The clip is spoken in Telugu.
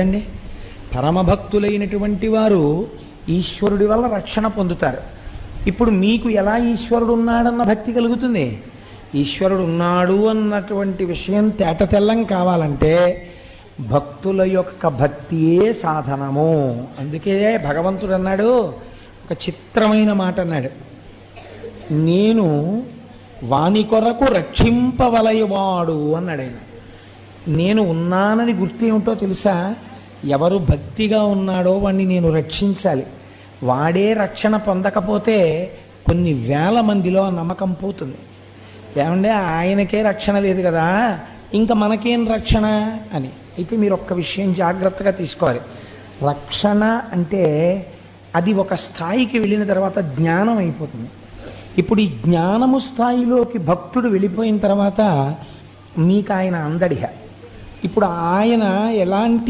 అండి? పరమభక్తులైనటువంటి వారు ఈశ్వరుడి వల్ల రక్షణ పొందుతారు. ఇప్పుడు మీకు ఎలా ఈశ్వరుడు ఉన్నాడన్న భక్తి కలుగుతుంది? ఈశ్వరుడు ఉన్నాడు అన్నటువంటి విషయం తేట తెల్లం కావాలంటే భక్తుల యొక్క భక్తియే సాధనము. అందుకే భగవంతుడు అన్నాడు ఒక చిత్రమైన మాట అన్నాడు. నేను వాని కొరకు రక్షింపవలయవాడు అన్నాడు ఆయన. నేను ఉన్నానని గుర్తు ఏమిటో తెలుసా? ఎవరు భక్తిగా ఉన్నాడో వాడిని నేను రక్షించాలి. వాడే రక్షణ పొందకపోతే కొన్ని వేల మందిలో ఆ నమ్మకం పోతుంది. ఏమంటే ఆయనకే రక్షణ లేదు కదా? ఇంకా మనకేం రక్షణ? అని. అయితే మీరు ఒక్క విషయం జాగ్రత్తగా తీసుకోవాలి. రక్షణ అంటే అది ఒక స్థాయికి వెళ్ళిన తర్వాత జ్ఞానం అయిపోతుంది. ఇప్పుడు ఈ జ్ఞానము స్థాయిలోకి భక్తుడు వెళ్ళిపోయిన తర్వాత మీకు ఆయన అందడిహ. ఇప్పుడు ఆయన ఎలాంటి